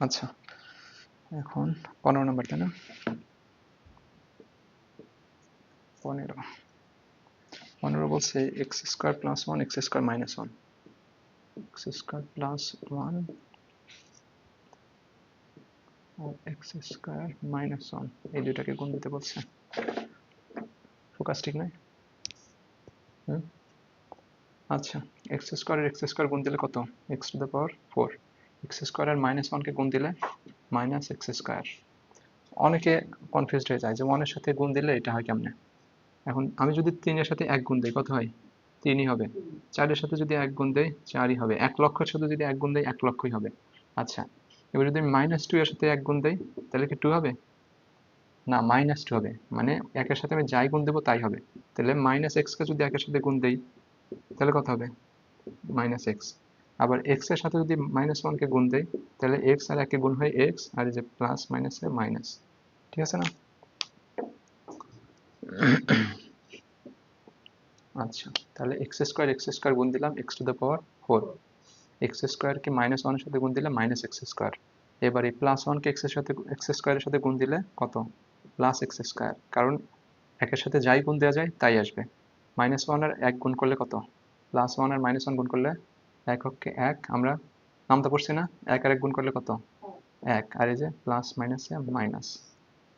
আচ্ছা এখন পনেরো নম্বর, তাই না? পনেরো। পনেরো বলছে X square plus one X square minus one X square plus one X square minus one এই দুটাকে গুণ দিতে বলছে। ফোকাস ঠিক নাই? আচ্ছা এক্স স্কোয়ার এক্স স্কোয়ার গুণ দিলে কত? X to the power four X square R minus ওয়ানকে গুণ দিলে মাইনাস এক্স স্কোয়ার। অনেকে কনফিউজড হয়ে যায় যে ওয়ানের সাথে গুণ দিলে এটা হয় কেমনে? এখন আমি যদি তিনের সাথে এক গুণ দিই, কত হয়? তিনই হবে। চারের সাথে যদি এক গুণ দেই, চারই হবে। এক লক্ষের সাথে যদি এক গুণ দেই, এক লক্ষই হবে। আচ্ছা এবার যদি মাইনাস টু এর সাথে এক গুণ দেই, তাহলে কি টু হবে? না মাইনাস টু হবে। মানে একের সাথে আমি যাই গুণ দেবো, তাই হবে। তাহলে মাইনাস এক্সকে যদি একের সাথে গুণ দেই, তাহলে কত হবে? মাইনাস এক্স আবার এক্সের সাথে যদি মাইনাস ওয়ানকে গুণ দেই, তাহলে এক্স আর একে গুণ হয় এক্স আর যে প্লাস মাইনাসে মাইনাস ঠিক আছে না? আচ্ছা তাহলে এক্স স্কোয়ার এক্স স্কোয়ার গুণ দিলাম X to the power four X স্কোয়ারকে মাইনাস ওয়ানের সাথে গুণ দিলে মাইনাস এক্স স্কোয়ার এবার এই প্লাস ওয়ানকে এক্সের সাথে এক্স স্কোয়ারের সাথে গুণ দিলে কত? প্লাস এক্স স্কোয়ার কারণ একের সাথে যাই গুণ দেওয়া যায়, তাই আসবে। মাইনাস ওয়ান আর এক গুণ করলে কত? প্লাস ওয়ান আর মাইনাস ওয়ান গুণ করলে এক হককে এক, আমরা নামটা পড়ছি না। এক আর এক গুণ করলে কত? এক। আর এই যে প্লাস মাইনাসে মাইনাস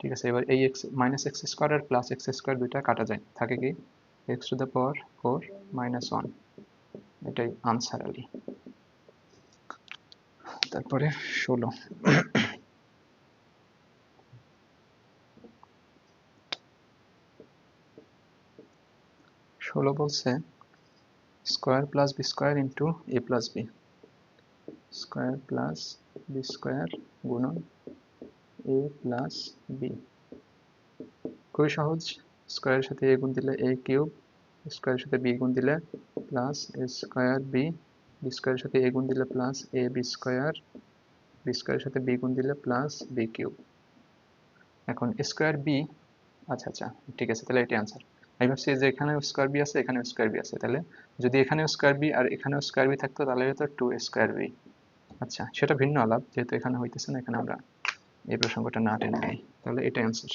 ঠিক আছে, এবার এই এক্স মাইনাস এক্স স্কোয়ার আর প্লাস এক্স স্কোয়ার দুইটা কাটা যায়। থাকে কি? X to the power four minus one এটাই আনসার আলি তারপরে ষোলো। ষোলো বলছে square plus B square into A plus B square plus B square গুণন এ প্লাস বি খুবই সহজ। স্কোয়ারের সাথে এ গুণ দিলে এ কিউব স্কোয়ারের সাথে বি গুণ দিলে plus A square B B স্কোয়ারের সাথে এ গুণ দিলে plus A B square B স্কোয়ারের সাথে বি গুণ দিলে প্লাস বি কিউব এখন স্কোয়ার বি আচ্ছা আচ্ছা ঠিক আছে, তাহলে এটাই আনসার আমি ভাবছি যে এখানে স্কোয়ার বি আছে এখানে স্কোয়ার বি আছে। তাহলে যদি এখানে স্কোয়ার বি আর এখানেও স্কোয়ার বি থাকতো, তাহলে হতো টু স্কোয়ার বি আচ্ছা সেটা ভিন্ন আলাপ, যেহেতু এখানে হইতেছে না, এখানে আমরা এই প্রসঙ্গটা না টেনে নেই। তাহলে এটাই অ্যান্সার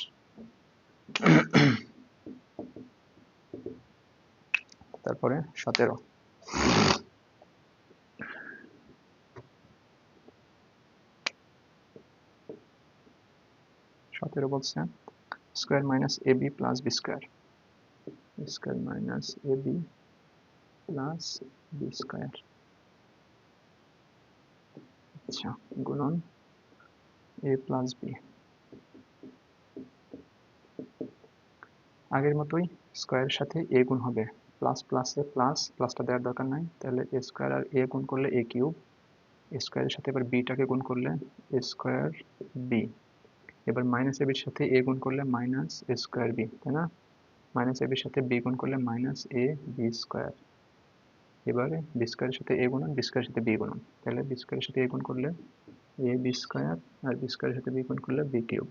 তারপরে সতেরো। সতেরো বলছে square minus A B plus B square square minus A B plus B square আচ্ছা গুণন এ প্লাস বি আগের মতোই স্কোয়ারের সাথে এ গুণ হবে। প্লাস প্লাসে প্লাস প্লাসটা দেওয়ার দরকার নাই। তাহলে এ স্কোয়ার আর এ গুণ করলে এ কিউব স্কোয়ারের সাথে এবার বিটাকে গুণ করলে এ স্কোয়ার বি এবার মাইনাস এ বির সাথে এ গুণ করলে মাইনাস এ স্কোয়ার বি তাই না? মাইনাস এ বির সাথে বি গুণ করলে মাইনাস এ বি স্কোয়ার এবারে বি স্কোয়ারের সাথে এ গুণন বি স্কোয়ারের সাথে বি গুণন। তাহলে বি স্কোয়ারের সাথে এ গুণ করলে এ বি স্কোয়ার আর বি স্কোয়ারের সাথে বি গুণ করলে বি কিউব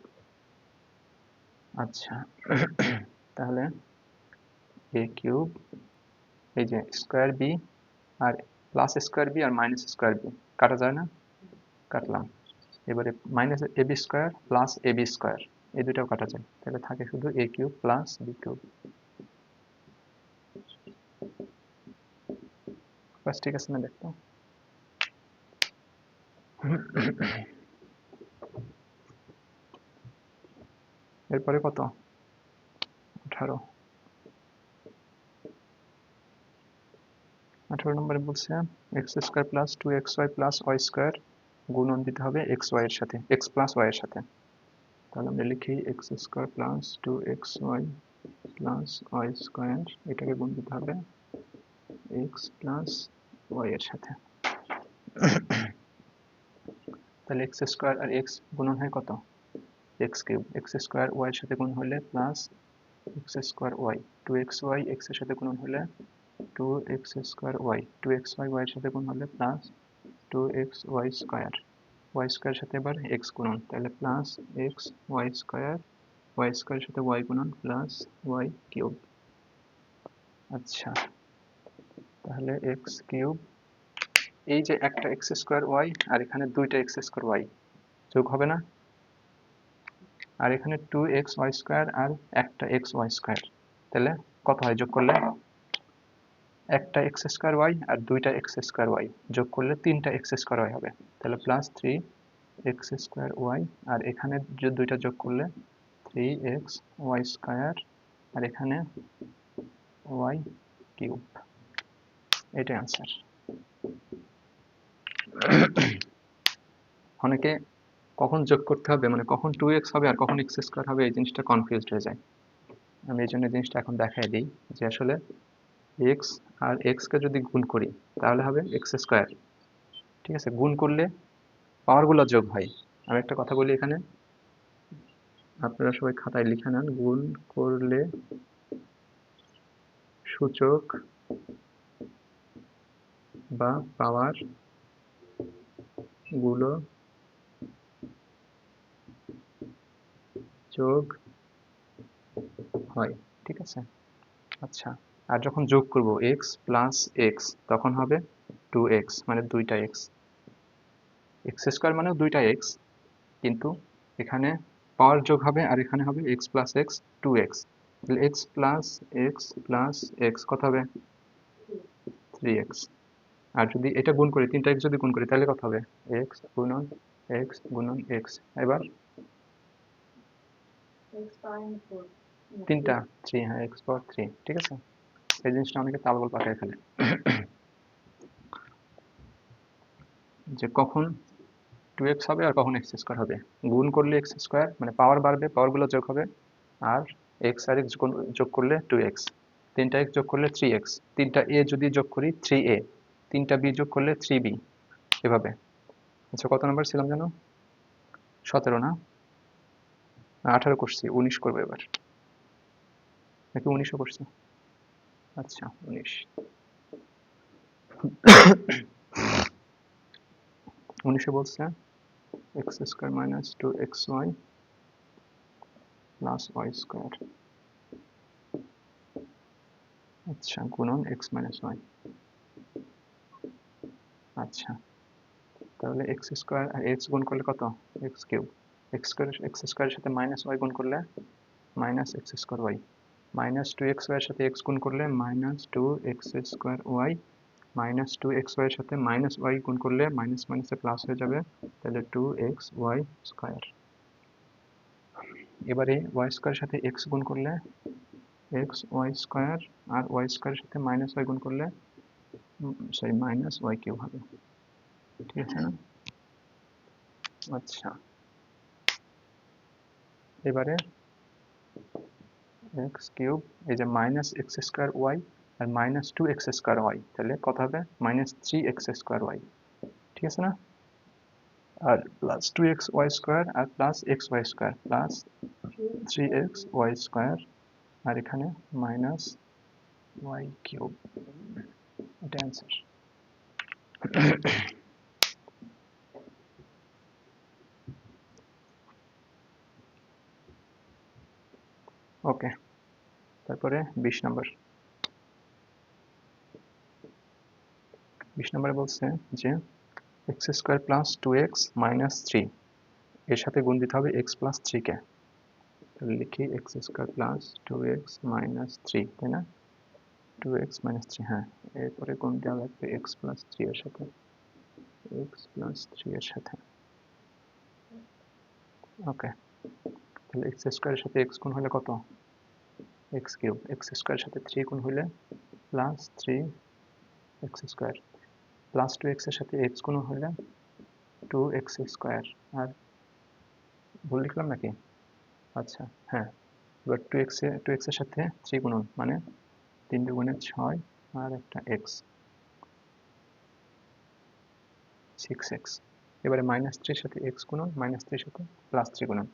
আচ্ছা তাহলে এ কিউব এই যে স্কোয়ার বি আর প্লাস স্কোয়ার বি আর মাইনাস স্কোয়ার বি কাটা যায় না? কাটলাম। এবারে minus A B square plus A B square এই দুটাও কাটা যায়। তাহলে থাকে শুধু A cube plus B cube বাস ঠিক আছে না দেখতো এরপরে কত? আঠারো। আঠারো নম্বরে বলছে X square plus two X Y plus Y square গুণন দিতে হবে এক্স ওয়াই এর সাথে এক্স প্লাস ওয়াই এর সাথে। তাহলে আমরা লিখি X square plus two X Y plus Y square এটাকে গুণ দিতে হবে এক্স প্লাস ওয়াই এর সাথে। তাহলে এক্স স্কোয়ার আর এক্স গুণন হয় কত? X cube X square Y এর সাথে গুণ হলে plus X square Y two X Y এক্সের সাথে গুণন হলে two X square Y two X Y Y এর সাথে গুণ হলে plus two X Y square Y square সাথে এবার এক্স গুণন। তাহলে plus X Y square Y স্কোয়ারের সাথে ওয়াই গুণন প্লাস ওয়াই কিউব আচ্ছা তাহলে এক্স কিউব এই যে একটা এক্স স্কোয়ার ওয়াই আর এখানে দুইটা এক্স স্কোয়ার ওয়াই যোগ হবে না? আর এখানে টু এক্স ওয়াই স্কোয়ার আর একটা এক্স ওয়াই স্কোয়ার তাহলে কত হয়? যোগ করলে একটা এক্স স্কোয়ার ওয়াই আর দুইটা এক্স স্কোয়ার ওয়াই যোগ করলে তিনটা এক্স স্কোয়ার ওয়াই হবে। তাহলে plus three x square y আর এখানে দুইটা যোগ করলে থ্রি এক্স ওয়াই স্কোয়ার আর এখানে ওয়াই কিউব এটাই আনসার অনেকে কখন যোগ করতে হবে মানে কখন টু এক্স হবে আর কখন এক্স স্কোয়ার হবে, এই জিনিসটা কনফিউজড হয়ে যায়। আমি এই জন্য জিনিসটা এখন দেখাই দিই যে আসলে এক্স আর এক্সকে যদি গুণ করি, তাহলে হবে এক্স স্কোয়ার ঠিক আছে? গুণ করলে পাওয়ারগুলো যোগ হয়। আমি একটা কথা বলি এখানে। আপনারা সবাই খাতায় লিখে নেন। গুণ করলে সূচক বা পাওয়ারগুলো যোগ হয়। ঠিক আছে? আচ্ছা। আর যখন যোগ করব এক্স প্লাস এক্স তখন হবে টু এক্স মানে দুইটা এক্স এক্স স্কোয়ার মানেও দুইটা এক্স কিন্তু এখানে পাওয়ার যোগ হবে আর এখানে হবে x plus x two x তাহলে x plus x plus x কত হবে? থ্রি এক্স আর যদি এটা গুণ করি তিনটা এক্স যদি গুণ করি তাহলে কত হবে? এক্স গুণন এক্স গুণন এক্স এবার তিনটা থ্রি হ্যাঁ এক্স পাওয়ার থ্রি ঠিক আছে? এই জিনিসটা অনেকে তালগোল পাকায় ফেলে। যে কখন টু এক্স হবে আর কখন এক্স স্কোয়ার হবে। গুণ করলে এক্স স্কোয়ার মানে পাওয়ার বাড়বে পাওয়ারগুলো যোগ হবে, আর এক্স আর এক্স যোগ করলে টু এক্স তিনটা এক্স যোগ করলে থ্রি এক্স তিনটা এ যদি যোগ করি থ্রি এ তিনটা বি যোগ করলে থ্রি বি এভাবে। আচ্ছা কত নাম্বার ছিলাম যেন সতেরো না? আঠারো করছি, উনিশ করব এবার। নাকি উনিশও করছি? আচ্ছা উনিশ। উনিশে বলছে, x square minus two x y plus y square. আচ্ছা গুণন এক্স মাইনাস ওয়াই। আচ্ছা তাহলে এক্স স্কোয়ার, আর এক্স গুণ করলে কত? X cube. X square, x স্কোয়ারের সাথে মাইনাস ওয়াই গুণ করলে minus x square y. Minus two x ওয়াইয়ের সাথে এক্স গুণ করলে minus two x square y minus two x ওয়াইয়ের সাথে মাইনাস ওয়াই গুণ করলে মাইনাস মাইনাসে প্লাস হয়ে যাবে তাহলে টু এক্স ওয়াই স্কোয়ার এবারে ওয়াই স্কোয়ারের সাথে এক্স গুণ করলে এক্স ওয়াই স্কোয়ার আর ওয়াই স্কোয়ারের সাথে মাইনাস ওয়াই গুণ করলে সরি মাইনাস ওয়াই কিউব হবে ঠিক আছে না আচ্ছা এবারে এক্স কিউব এই যে মাইনাস এক্স স্কোয়ার ওয়াই আর minus two x square y তাহলে কত হবে minus three x square y ঠিক আছে না? আর plus two x y square আর plus x y square plus three x y square আর এখানে মাইনাস ওয়াই কিউব এটা answer okay তারপরে বিশ নম্বর বিশ নম্বরে বলছে যে x square plus two x minus three এর সাথে গুণ দিতে হবে এক্স প্লাস থ্রিকে তাহলে লিখি x square plus two x minus three তাই না? টু এক্স মাইনাস থ্রি হ্যাঁ। এরপরে গুণ দেওয়া লাগবে এক্স প্লাস থ্রি এর সাথে। এক্স প্লাস থ্রি এর সাথে। ওকে তাহলে এক্স স্কোয়ারের সাথে এক্স গুণ হলে কত? এক্স কিউব এক্স স্কোয়ারের সাথে থ্রি গুণ হলে plus three x square plus two এক্সের সাথে এক্স গুণ হলে টু এক্স স্কোয়ার আর ভুল লিখলাম নাকি? আচ্ছা হ্যাঁ এবার টু এক্স টু এক্সের সাথে থ্রি গুণন মানে তিন দুগুণে ছয় আর একটা এক্স সিক্স এক্স এবারে মাইনাস থ্রির সাথে এক্স গুণন মাইনাস থ্রির সাথে প্লাস থ্রি গুণন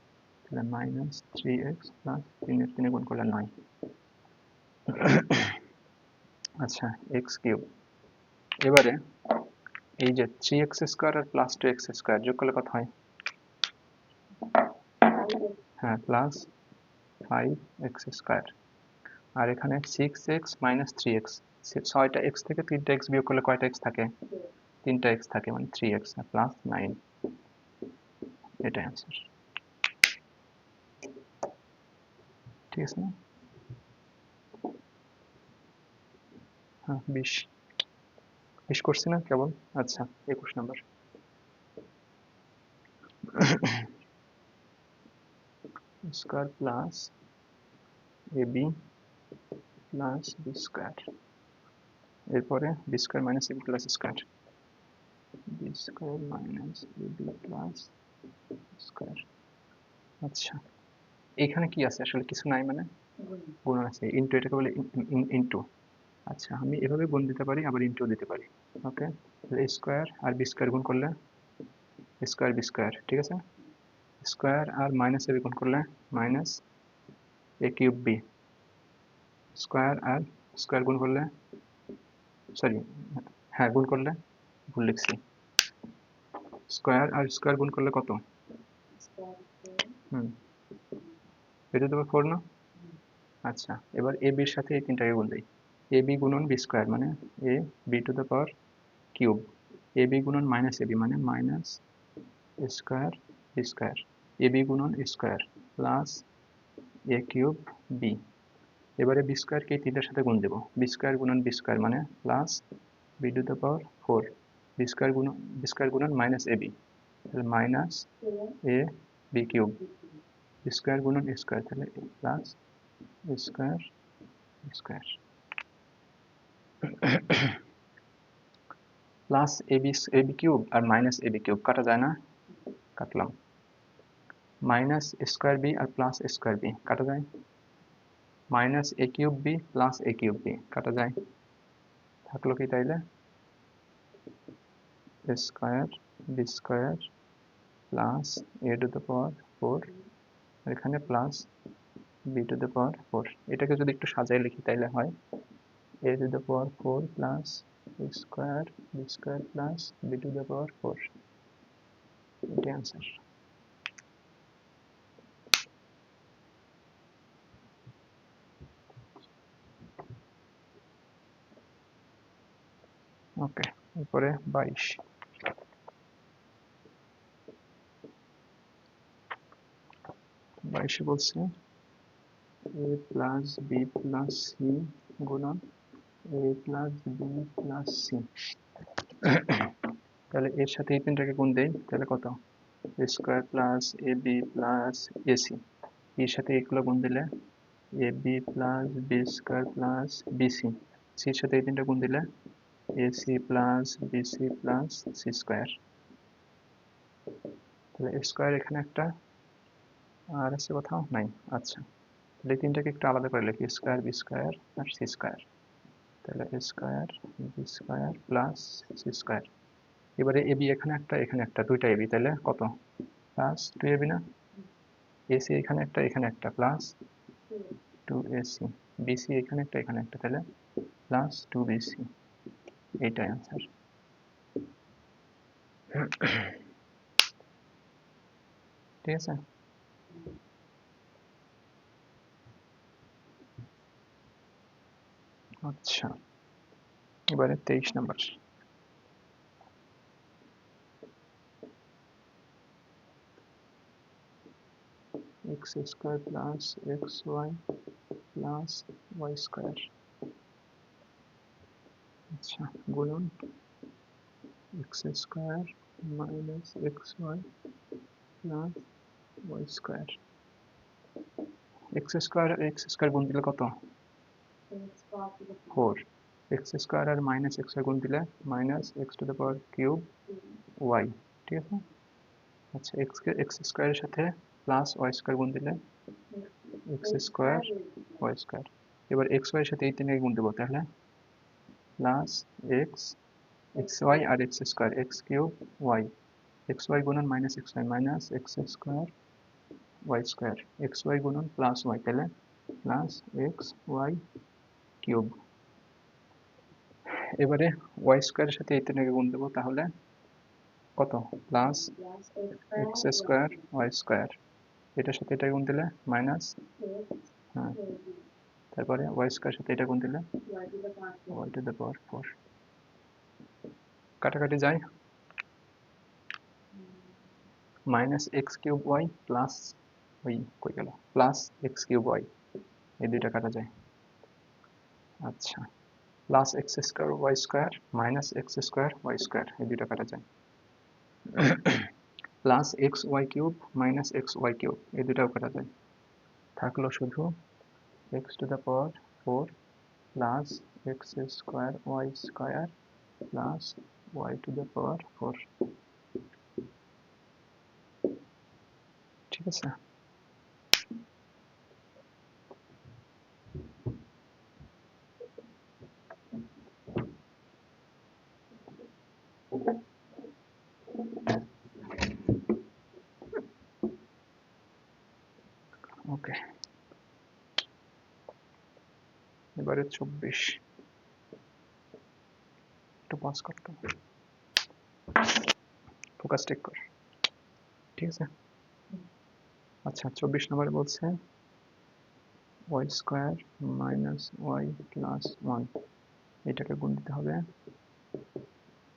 তাহলে মাইনাস থ্রি এক্স প্লাস তিনের তিনে গুণ করলে নয় আচ্ছা এক্স কিউব এবারে এই যে থ্রি এক্স স্কোয়ার আর প্লাস টু এক্স স্কোয়ার যোগ করলে কত হয়? হ্যাঁ প্লাস ফাইভ এক্স স্কোয়ার আর এখানে six x minus three x ছয়টা এক্স থেকে তিনটা এক্স বিয়োগ করলে কয়টা এক্স থাকে? তিনটা এক্স থাকে মানে থ্রি এক্স প্লাস নাইন এটাই অ্যান্সার ঠিক আছে না হ্যাঁ বিশ বিশ করছি না কেবল আচ্ছা একুশ number square plus a b plus b square এরপরে b square minus a b plus square b square minus a b plus square আচ্ছা। এখানে কি আছে? আসলে কিছু নাই মানে? গুণ আছে। ইনটু এটাকে বলে ইনটু আচ্ছা আমি এভাবে গুণ দিতে পারি আবার ইনটু দিতে পারি। ওকে? স্কোয়ার আর বি স্কোয়ার গুণ করলে? স্কোয়ার বি স্কোয়ার ঠিক আছে? স্কোয়ার আর মাইনাস এবি গুণ করলে? Minus a cube b square R square গুণ করলে? সরি হ্যাঁ গুণ করলে? ভুল লিখছি। স্কোয়ার আর স্কোয়ার গুণ করলে কত? হুম। এটা তো ফোর না? আচ্ছা এবার এ বির সাথে এই তিনটাকে গুণ দিই। এ বি গুণন বি স্কোয়ার মানে a b to the power cube a b গুণন মাইনাস এ বি মানে minus square b square a b গুণন square plus a cube b এবারে বি স্কোয়ারকে এই তিনটার সাথে গুণ দেবো। বি স্কোয়ার গুণন বি স্কোয়ার মানে plus b to the power four b square গুণন বি স্কোয়ার গুণন minus a b minus a b cube square গুণন স্কোয়ার, তাহলে plus square square. Plus a b a b cube R minus A B cube কাটা যায় না? কাটলাম। Minus square B আর plus square B কাটা যায়? Minus a cube b plus a cube b কাটা যায়? থাকল কি তাইলে? Square b square plus a to the power four আর এখানে plus b to the power four এটাকে যদি একটু সাজায় লিখি তাইলে হয়। A to the power four plus square b square plus b to the power four এটাই অ্যান্সার ওকে এরপরে বাইশ। বাইশে বলছে a plus b plus c গুণন a plus b plus c তাহলে এর সাথে এই তিনটাকে গুণ দেই, তাহলে কত? Square plus a b plus a c এর সাথে এগুলো গুণ দিলে a b plus b square plus b c সির সাথে এই তিনটা গুণ দিলে a c plus b c plus c square তাহলে স্কোয়ার এখানে একটা আর আছে কোথাও? নাই। আচ্ছা। তাহলে তিনটাকে একটু আলাদা করে লিখি। স্কোয়ার বি স্কোয়ার আর সি স্কোয়ার তাহলে square b square plus c square এবারে এবি এখানে একটা এখানে একটা। দুইটা এবি তাহলে কত? প্লাস টু এবি না? এসি এখানে একটা এখানে একটা। প্লাস টু এসি বিসি এখানে একটা এখানে একটা। তাহলে প্লাস টু বিসি এইটাই অ্যান্সার ঠিক আছে? আচ্ছা। এবারে তেইশ number. X square plus x y plus y square আচ্ছা গুণন x square minus x y plus y square x square x square গুণ দিলে কত? ফোর এক্স স্কোয়ার আর মাইনাস এক্স গুণ দিলে minus x to the power cube y ঠিক আছে আচ্ছা এক্স কে এক্স স্কোয়ারের সাথে প্লাস ওয়াই স্কোয়ার গুণ দিলে এক্স স্কোয়ার ওয়াই স্কোয়ার এবার এক্স ওয়াই এর সাথে এই তিনটাকে গুণ দেবো তাহলে প্লাস এক্স এক্স ওয়াই আর x square x cube y x y গুণন minus x y minus x square y square x y গুণন প্লাস ওয়াই তাহলে প্লাস এক্স ওয়াই কিউব এবারে ওয়াই স্কোয়ারের সাথে এই তিনটাকে গুণ দেবো, তাহলে কত? Plus x square y square এটার সাথে এটা গুণ দিলে মাইনাস হ্যাঁ। তারপরে ওয়াই স্কোয়ার সাথে এটা গুণ দিলে y to the power four কাটাকাটি যায় minus x cube y plus ওই কই গেল? প্লাস এক্স কিউব ওয়াই এই দুইটা কাটা যায়। আচ্ছা। Plus x square y square minus x square y square এই দুইটা কাটা যায় plus x y cube minus x y cube এই দুটাও কাটা যায় থাকল শুধু x to the power four plus x square y square plus y to the power four ঠিক আছে ওকে এবারে চব্বিশ। একটু পজ করতে ফোকাস টেক কর। ঠিক আছে? আচ্ছা চব্বিশ নম্বরে বলছে y square minus y plus one এটাকে গুণ দিতে হবে।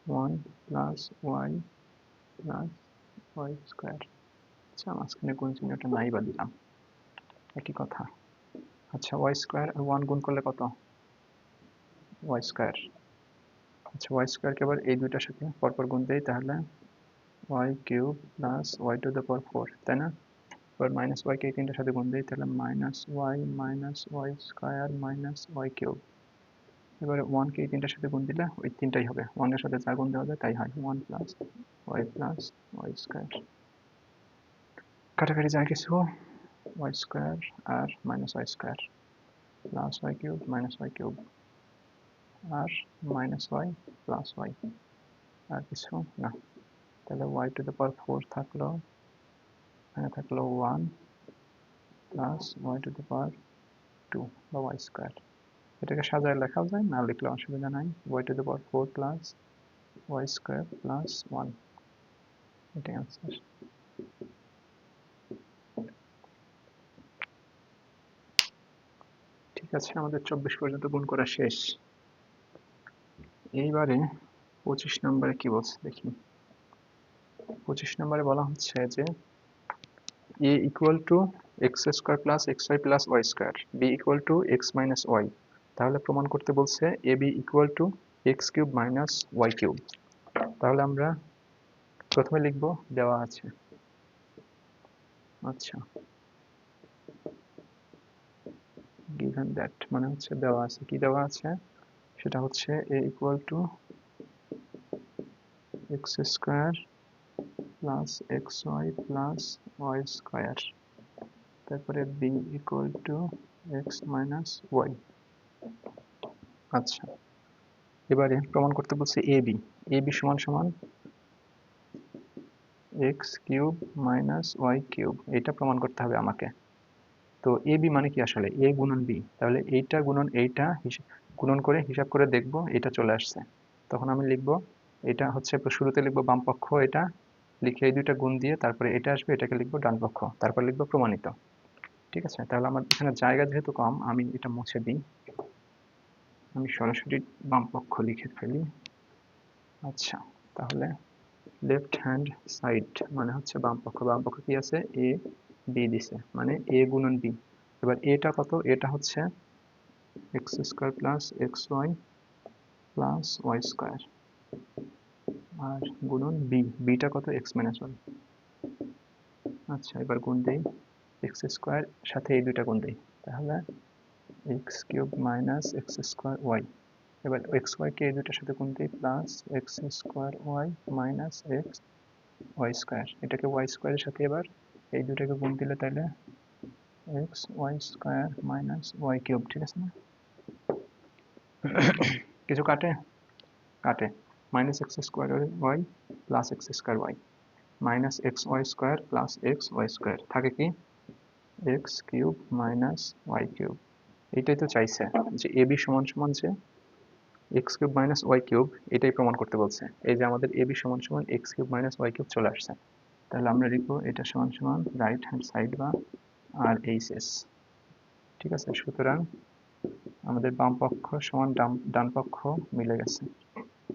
One plus y plus y square আচ্ছা মাঝখানে গুণ চিহ্নটা নাই বা দিলাম। একই কথা। আচ্ছা ওয়াই স্কোয়ার আর ওয়ান গুণ করলে কত? ওয়াই স্কোয়ার আচ্ছা ওয়াই স্কোয়ারকে আবার এই দুইটার সাথে পরপর গুণ দেই, তাহলে y cube plus y to the power four তাই না? এবার মাইনাস ওয়াইকে এই তিনটার সাথে গুণ দিই, তাহলে minus y minus y square minus y cube এবারে ওয়ানকে এই তিনটার সাথে গুণ দিলে ওই তিনটাই হবে। ওয়ানের সাথে যা গুণ দেওয়া যায়, তাই হয়। One plus y plus y square কাটাকাটি যায় কিছু। ওয়াই স্কোয়ার আর minus y square plus y cube minus y cube আর মাইনাস ওয়াই প্লাস ওয়াই আর কিছু না তাহলে y to the power four থাকল এখানে থাকল one plus y to the power two বা ওয়াই স্কোয়ার এটাকে সাজায় লেখাও যায়, না লিখলে অসুবিধা নাই। Y to the power four plus y square plus one এটাই আনসার ঠিক আছে, আমাদের চব্বিশ পর্যন্ত গুণ করা শেষ। এইবারে পঁচিশ নম্বরে কি বলছে দেখি। পঁচিশ নম্বরে বলা হচ্ছে যে, a equal to x square plus x y plus y square b equal to x minus y তাহলে প্রমাণ করতে বলছে a b equal to x cube minus y cube তাহলে আমরা প্রথমে লিখব দেওয়া আছে। আচ্ছা। Given that মানে হচ্ছে দেওয়া আছে। কি দেওয়া আছে? সেটা হচ্ছে a equal to x square plus xy plus y square তারপরে b equal to x minus y আচ্ছা এবারে প্রমাণ করতে বলছে ab ab সমান সমান x cube minus y cube এটা প্রমাণ করতে হবে আমাকে। তো এ বি মানে কি আসলে? এ গুণন বি। তাহলে এইটা গুণন এইটা গুণন করে হিসাব করে দেখব এটা চলে আসছে। তখন আমি লিখব, এটা হচ্ছে শুরুতে লিখব বাম পক্ষ, এটা লিখে এই দুইটা গুণ দিয়ে তারপরে এটা আসবে, এটাকে লিখব ডান পক্ষ, তারপর লিখব প্রমাণিত। ঠিক আছে? তাহলে আমার এখানে জায়গা যেহেতু কম, আমি এটা মুছে দিই। আমি সরাসরি বাম পক্ষ লিখে ফেলি। আচ্ছা তাহলে লেফট হ্যান্ড সাইড মানে হচ্ছে বাম পক্ষ। বাম পক্ষ কি আছে? এ বি দিছে মানে এ গুণন বি এবার এটা কত? এটা হচ্ছে x square plus x y plus y square আর গুণন বি বিটা কত? এক্স মাইনাস ওয়াই আচ্ছা এবার গুণ দিই। এক্স স্কোয়ার সাথে এই দুইটা গুণ দিই, তাহলে x cube minus x square y এবার এক্স ওয়াইকে এই দুইটার সাথে গুণ দিই plus x square y minus x y square এটাকে ওয়াই স্কোয়ারের সাথে এবার এই দুটাকে গুণ দিলে তাহলে x y square minus y cube ঠিক আছে না? কিছু কাটে? কাটে। Minus x square y plus x square y minus x y square plus x y square থাকে কি? X cube minus y cube এইটাই তো চাইছে যে এ বি সমান সমান যে x cube minus y cube এটাই প্রমাণ করতে বলছে। এই যে আমাদের এ বি সমান সমান x cube minus y cube চলে আসছে। তাহলে আমরা লিখব এটা সমান সমান রাইট হ্যান্ড সাইড বা আর এইচ এস ঠিক আছে? সুতরাং আমাদের বাম পক্ষ সমান ডান পক্ষ মিলে গেছে।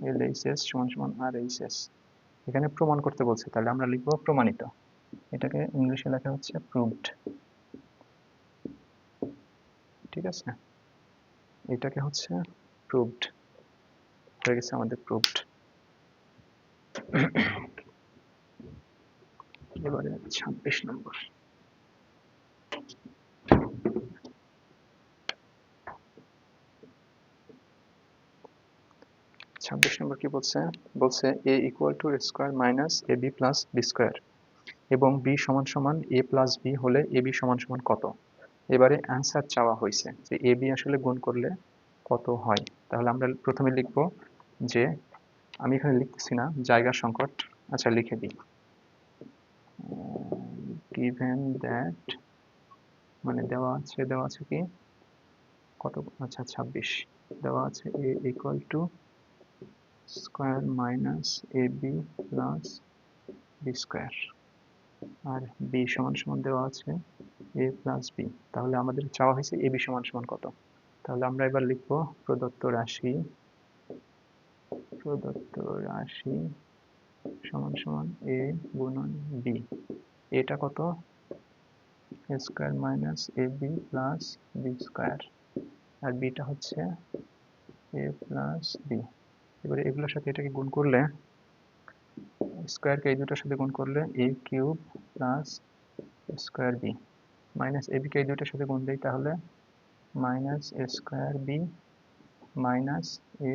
এল এইচ এস সমান সমান আর এইচ এস এখানে প্রমাণ করতে বলছে, তাহলে আমরা লিখব প্রমাণিত। এটাকে ইংলিশে লেখা হচ্ছে প্রুভড ঠিক আছে? এটাকে হচ্ছে প্রুভড হয়ে গেছে আমাদের প্রুভড ছাব্বিশ নম্বর। ছাব্বিশ নম্বর কি বলছে? বলছে a equal to square minus a b plus b square এবং বি সমান সমান এ প্লাস বি হলে এ বি সমান সমান কত? এবারে অ্যান্সার চাওয়া হয়েছে যে এ বি আসলে গুণ করলে কত হয়? তাহলে আমরা প্রথমে লিখব যে, আমি এখানে লিখতেছি না, জায়গা সংকট আচ্ছা লিখে দিই। গিভেন দ্যাট মানে দেওয়া আছে দেওয়া আছে কি? কত? আচ্ছা ছাব্বিশ। দেওয়া আছে a equal to square minus a b plus b square R b সমান সমান দেওয়া আছে এ প্লাস বি তাহলে আমাদের চাওয়া হয়েছে এ বি সমান সমান কত? তাহলে আমরা এবার লিখব প্রদত্ত রাশি প্রদত্ত রাশি সমান সমান এ গুণন বি এটা কত? Square minus a b plus b square আর বিটা হচ্ছে এ প্লাস বি এবারে এগুলোর সাথে এটাকে গুণ করলে স্কোয়ারকে এই দুটোর সাথে গুণ করলে a cube plus square b minus a বিকে এই দুটোর সাথে গুণ দিই তাহলে minus a square b minus a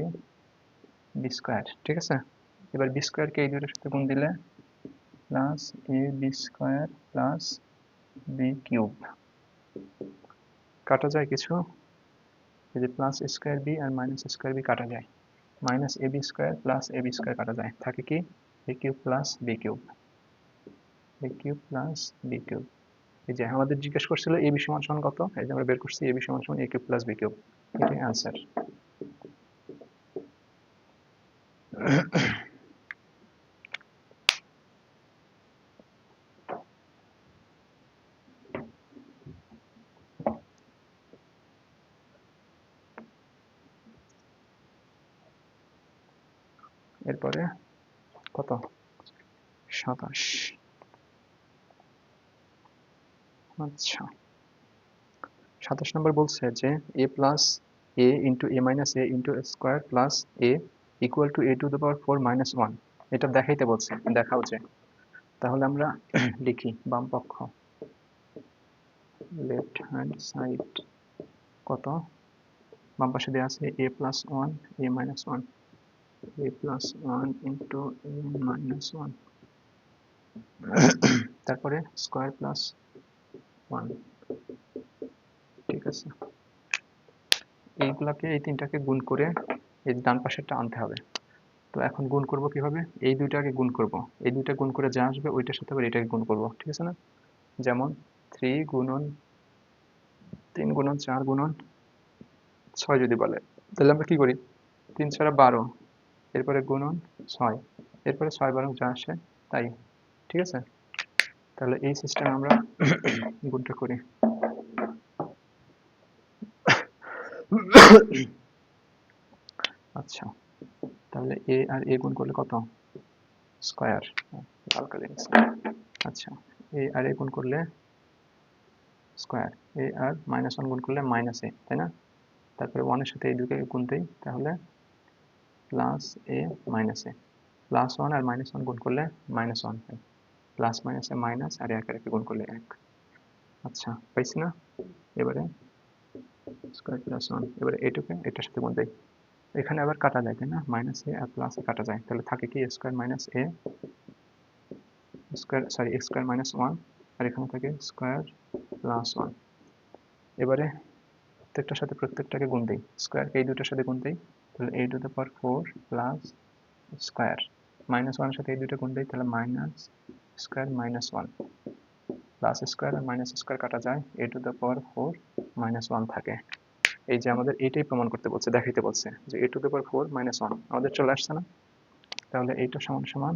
b square ঠিক আছে? এবার বি স্কোয়ারকে এই দুটোর সাথে গুণ দিলে plus A B square plus B cube কাটা যায় কিছু? এই যে প্লাস স্কোয়ার বি আর মাইনাস স্কোয়ার বি কাটা যায়। Minus A B square plus A B square কাটা যায়। থাকে কি? A cube plus B cube A cube plus B cube এই যে আমাদের জিজ্ঞেস করছিল এ বি সমান সমান কত? এই যে আমরা বের করছি এ বি সমান সমান A cube plus B cube এটাই আনসার এরপরে কত? সাতাশ। আচ্ছা। সাতাশ নম্বর বলছে যে A plus A into A minus A into square plus A equal to A to the power four minus one এটা দেখাইতে বলছে, দেখাও যে। তাহলে আমরা লিখি, বাম পক্ষ। লেফট হ্যান্ড সাইড কত? বাম পাশে দেওয়া আছে A plus one A minus one a plus 1 into a minus 1 তারপরে স্কোয়ার প্লাস ওয়ান ঠিক আছে? এইগুলাকে এই তিনটাকে গুণ করে এই ডান পাশেরটা আনতে হবে। তো এখন গুণ করব কীভাবে? এই দুইটাকে গুণ করব। এই দুইটা গুণ করে যা আসবে ওইটার সাথে আবার এটাকে গুণ করব। ঠিক আছে না? যেমন থ্রি গুণন তিন গুণন চার গুণন ছয় যদি বলে, তাহলে আমরা কি করি? তিন ছাড়া বারো। এরপরে গুণন ছয়। এরপরে ছয় বারো যা আসে তাই। ঠিক আছে? তাহলে এই সিস্টেমে আমরা গুণটা করি। আচ্ছা। তাহলে এ আর এ গুণ করলে কত? স্কোয়ার। আচ্ছা। এ আর এ গুণ করলে স্কোয়ার। এ আর মাইনাস ওয়ান গুণ করলে মাইনাস এ, তাই না? তারপরে ওয়ানের সাথে এই দুটোকে গুণ দিই, তাহলে plus A minus A plus one R minus one গুণ করলে মাইনাস ওয়ান হয়। প্লাস মাইনাসে মাইনাস আর এক আর একে গুণ করলে এক। আচ্ছা পাইছি না? এবারে স্কোয়ার প্লাস ওয়ান এবারে এটুকে এটার সাথে গুণ দেয় এখানে আবার কাটা যায়, তাই না? মাইনাস এ আর প্লাস কাটা যায়। তাহলে থাকে কি? Square minus A square sorry square minus one আর এখানে থাকে স্কোয়ার প্লাস ওয়ান এবারে প্রত্যেকটার সাথে প্রত্যেকটাকে গুণ দিই। স্কোয়ারকে এই দুটার সাথে গুণ দিই। তাহলে A to the power four plus square minus ওয়ানের সাথে এই দুটো গুণ দিই, তাহলে minus square minus one plus square আর মাইনাস স্কোয়ার কাটা যায় A to the power four minus one থাকে। এই যে আমাদের এইটাই প্রমাণ করতে বলছে, দেখাইতে বলছে যে A to the power four minus one আমাদের চলে আসছে না? তাহলে এইটা সমান সমান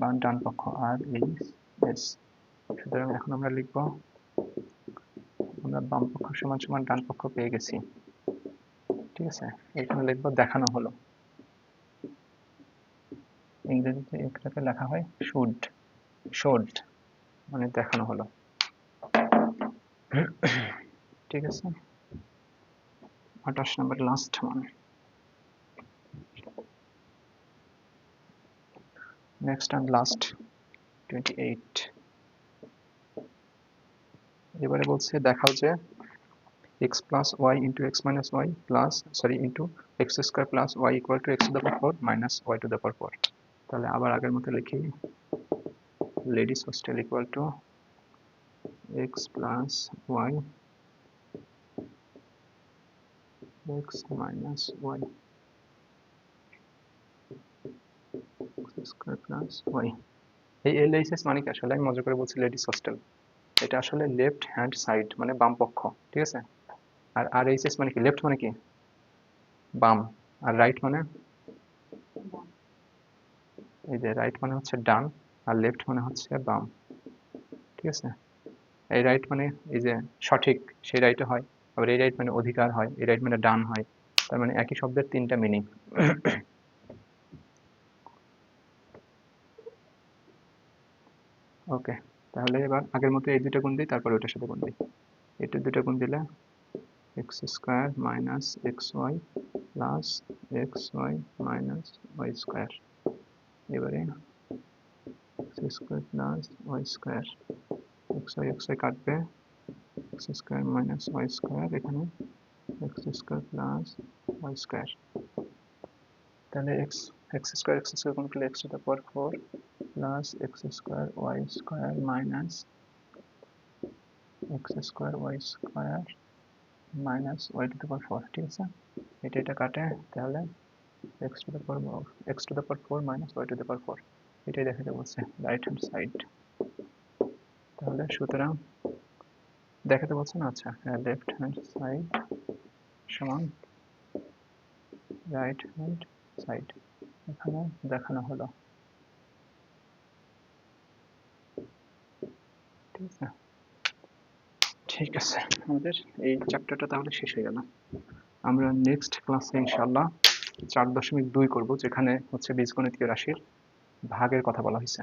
বাম ডান পক্ষ আর এইচ এস সুতরাং এখন আমরা লিখব, আমরা বাম পক্ষ সমান সমান ডান পক্ষ পেয়ে গেছি। ঠিক আছে? এখানে লিখব দেখানো হলো। ইংরেজিতে এটাকে লেখা হয় শুড শোড মানে দেখানো হলো। ঠিক আছে? আঠাশ নম্বর লাস্ট মানে next and last twenty eight এবারে বলছে দেখাও যে x plus y into x minus y plus sorry into x square plus y equal to x to the power 4 minus y to the power 4 তাহলে আবার আগের মতো লিখি ladies hostel equal to x plus y x minus y x square plus y এই LHS মানে কি আসলে আমি মজা করে বলছি লেডিস হোস্টেল এটা আসলে লেফট হ্যান্ড সাইড মানে বাম পক্ষ ঠিক আছে আর আর এইচএস মানে কি? লেফট মানে কি? বাম। আর রাইট মানে? এই যে রাইট মানে হচ্ছে ডান, আর লেফট মানে হচ্ছে বাম। ঠিক আছে? এই রাইট মানে এই যে সঠিক, সেই রাইটে হয়। আবার এই রাইট মানে অধিকার হয়, এই রাইট মানে ডান হয়। তার মানে একই শব্দের তিনটা মিনিং ওকে তাহলে এবার আগের মতো এই দুটো গুণ দিই, তারপরে ওটার সাথে গুণ দিই। এটা দুটো গুণ দিলে X square minus X Y plus X Y minus Y square এবারে X square plus Y square X Y X Y কাটবে X square minus Y square এখানে X square plus Y square তাহলে X X square X square গুণ করলে X to the power four plus X square Y square minus X square Y square minus Y to the power four ঠিক আছে? এটা এটা কাটে, তাহলে X to the power X to the power four minus Y to the power four এটাই দেখাতে বলছে right hand side তাহলে সুতরাং দেখাতে বলছে না আচ্ছা লেফট হ্যান্ড সাইড সমান রাইট হ্যান্ড সাইড এখানে দেখানো হলো ঠিক আছে ঠিক আছে, আমাদের এই চ্যাপ্টারটা তাহলে শেষ হয়ে গেল। আমরা নেক্সট ক্লাসে ইনশাল্লাহ চার দশমিক দুই করব, যেখানে হচ্ছে বীজগণিতীয় রাশির ভাগের কথা বলা হয়েছে।